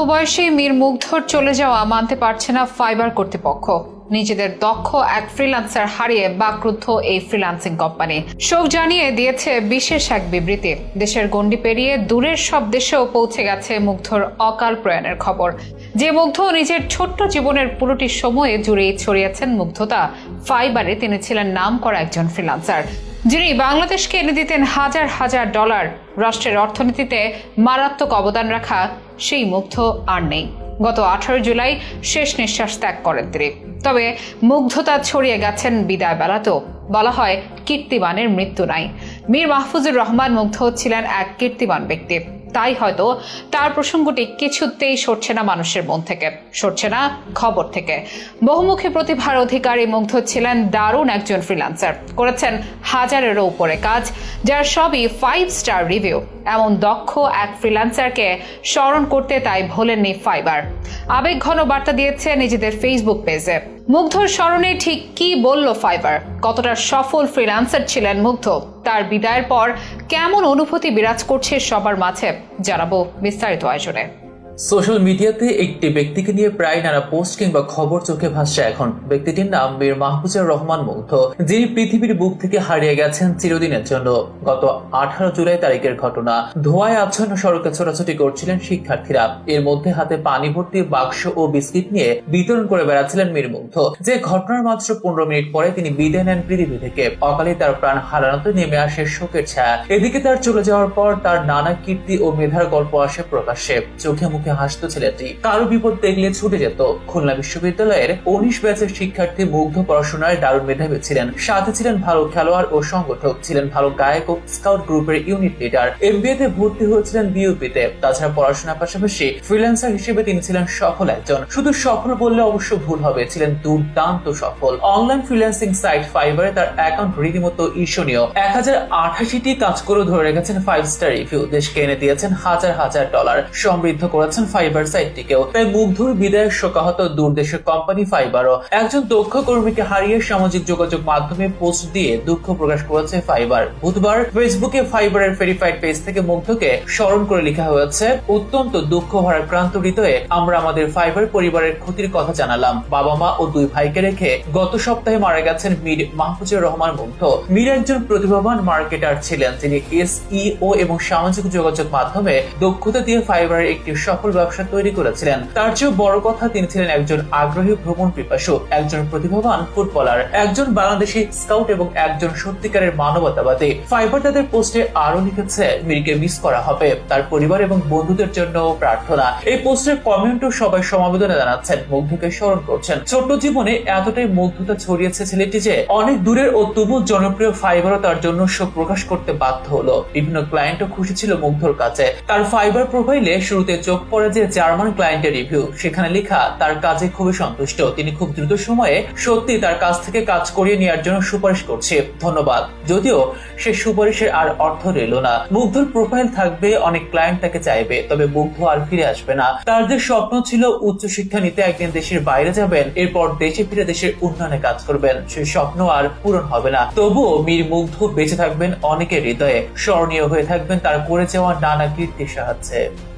বয়সে মীর মুগ্ধর চলে যাওয়া মানতে পারছে না ফাইবার কর্তৃপক্ষ। নিজেদের দক্ষ এক ফ্রিল্যান্সার হারিয়ে বাকরুদ্ধ এই ফ্রিল্যান্সিং কোম্পানি শোক জানিয়ে দিয়েছে বিশেষ এক বিবৃতি। দেশের গণ্ডি পেরিয়ে দূরের সব দেশেও পৌঁছে গেছে মুগ্ধর অকাল প্রয়াণের খবর। যে মুগ্ধ নিজের ছোট্ট জীবনের পুরোটি সময়ে জুড়েই ছড়িয়েছেন মুগ্ধতা, ফাইবারে তিনি ছিলেন নাম করা একজন ফ্রিল্যান্সার যিনি বাংলাদেশকে এনে দিতেন হাজার হাজার ডলার। রাষ্ট্রের অর্থনীতিতে মারাত্মক অবদান রাখা সেই মুগ্ধ আর নেই। গত আঠারো জুলাই শেষ নিঃশ্বাস ত্যাগ করেন তিনি। তবে মুগ্ধতা ছড়িয়ে গেছেন বিদায় বেলাতেও। বলা হয় কীর্তিমানের মৃত্যু নাই। মীর মাহফুজুর রহমান মুগ্ধ ছিলেন এক কীর্তিমান ব্যক্তি। তাই হয়তো তার প্রসঙ্গটি কিছুতেই সরছে না মানুষের মন থেকে, সরছে না খবর থেকে। বহুমুখী প্রতিভার অধিকারী মুগ্ধ ছিলেন দারুণ একজন ফ্রিল্যান্সার করেছেন হাজারেরও উপরে কাজ, যার সবই ফাইভ স্টার রিভিউ এমন দক্ষ এক ফ্রিল্যান্সারকে স্মরণ করতে তাই ভোলেননি ফাইবার আবেগ ঘন বার্তা দিয়েছে নিজেদের ফেসবুক পেজে মুগ্ধর স্মরণে ঠিক কি বলল ফাইবার কতটা সফল ফ্রিল্যান্সার ছিলেন মুগ্ধ? তার বিদায়ের পর কেমন অনুভূতি বিরাজ করছে সবার মাঝে? জানাব বিস্তারিত আয়োজনে। সোশ্যাল মিডিয়াতে একটি ব্যক্তিকে নিয়ে প্রায় নানা পোস্ট কিংবা খবর চোখে ভাসছে এখন। ব্যক্তিটির নাম মীর মাহফুজুর রহমান মুগ্ধ, যিনি পৃথিবীর বুক থেকে হারিয়ে গেছেন চিরদিনের জন্য। গত আঠারো জুলাই তারিখের ঘটনা, ধোঁয়ায় আচ্ছন্ন সড়কে ছোটাছুটি করছিলেন শিক্ষার্থীরা। এর মধ্যে হাতে পানি ভর্তি বাক্স ও বিস্কিট নিয়ে বিতরণ করে বেড়াচ্ছিলেন মীর মুগ্ধ। যে ঘটনার মাত্র পনেরো মিনিট পরে তিনি বিদায় নেন পৃথিবী থেকে। অকালে তার প্রাণ হারানোতে নেমে আসে শোকের ছায়া। এদিকে তার চলে যাওয়ার পর তার নানা কীর্তি ও মেধার গল্প আসে প্রকাশ্যে। চোখে মুখে হাসতো ছেলেটি। কারও বিপদ দেখলে ছুটে যেত। খুলনা বিশ্ববিদ্যালয়ের উনিশ ব্যাচের শিক্ষার্থী মুগ্ধ পড়াশোনায় দারুণ মেধাবী ছিলেন। সাথে ছিলেন ভালো খেলোয়াড় ও সংগঠক। ছিলেন ভালো গায়ক ও স্কাউট গ্রুপের ইউনিট লিডার এমবিএ তে ভর্তি হয়েছিলেন বিউপিতে তাছাড়া পড়াশোনার পাশাপাশি ফ্রিল্যান্সার হিসেবে তিনি ছিলেন সফল একজন। শুধু সফল বললে অবশ্য ভুল হবে। ছিলেন দুর্দান্ত সফল। অনলাইন ফ্রিল্যান্সিং সাইট ফাইবারে তার অ্যাকাউন্ট রীতিমতো ঈর্ষণীয়। এক হাজার আঠাশিটি কাজ করে ধরে রেখেছেন ফাইভ স্টার রিভিউ দেশকে এনে দিয়েছেন হাজার হাজার ডলার সমৃদ্ধ করেছেন ফাইবার সাইটটিকেও তাই মুগ্ধর বিদায়ের শোকাহত দূরদেশের কোম্পানি ফাইবারও একজন দক্ষ কর্মীকে হারিয়ে সামাজিক যোগাযোগ মাধ্যমে পোস্ট দিয়ে দুঃখ প্রকাশ করেছে ফাইবার বুধবার ফেসবুকে ফাইবারের ভেরিফাইড পেজ থেকে মুগ্ধকে স্মরণ করে লেখা হয়েছে, অত্যন্ত দুঃখ ভারাক্রান্ত হৃদয়ে আমরা আমাদের ফাইবার পরিবারের ক্ষতির কথা জানালাম। বাবা মা ও দুই ভাইকে রেখে গত সপ্তাহে মারা গেছেন মীর মাহফুজুর রহমান মুগ্ধ। মীর একজন প্রতিভাবান মার্কেটার ছিলেন। যিনি এসইও এবং সামাজিক যোগাযোগ মাধ্যমে দক্ষতা দিয়ে ফাইবারের একটি সফল ব্যবসা তৈরি করেছিলেন। তার চেয়েও বড় কথা তিনি ছিলেন একজন আগ্রহী ভ্রমণ পিপাসু, একজন প্রতিভাবান ফুটবলার, একজন বাংলাদেশি স্কাউট এবং একজন সত্যিকারের মানবতাবাদী। ফাইবার তাদের পোস্টে আরও লিখেছে, মীরকে মিস করা হবে। তার পরিবার এবং বন্ধুদের জন্য প্রার্থনা। এই পোস্টের কমেন্টও সবাই সমবেদনা জানাচ্ছেন, মুগ্ধকে স্মরণ করছেন। ছোট্ট জীবনে এতটাই মুগ্ধতা ছড়িয়েছে ছেলেটি যে, অনেক দূরের ও তবু জনপ্রিয় ফাইবারও তার জন্য শোক প্রকাশ করতে বাধ্য হলো। বিভিন্ন ক্লায়েন্টও খুশি ছিল মুগ্ধর কাছে। তার ফাইবার প্রোফাইলে শুরুতে চোখ পড়ে যে জার্মান ক্লায়েন্টের রিভিউ সেখানে লেখা, তার কাজে খুবই সন্তুষ্ট। তিনি খুব দ্রুত সময়ে সত্যি তার কাছ থেকে কাজ করিয়ে নেওয়ার জন্য সুপারিশ করছে। ধন্যবাদ। যদিও সে সুপারিশের আর অর্থ রইল না। মুগ্ধর প্রোফাইল থাকবে, অনেক ক্লায়েন্ট তাকে চাইবে, তবে মুগ্ধ আর ফিরে আসবে না। তার যে স্বপ্ন ছিল উচ্চশিক্ষা নিতে একদিন দেশের বাইরে যাবেন, এরপর দেশে ফিরে দেশের উন্নয়নে কাজ করবেন সেই স্বপ্ন আর পূরণ হবে না। তবুও মীর মুগ্ধ বেঁচে থাকবেন অনেকের হৃদয়ে। স্মরণীয় হয়ে থাকবেন তার করে যাওয়া নানা কীর্তির সাহায্যে।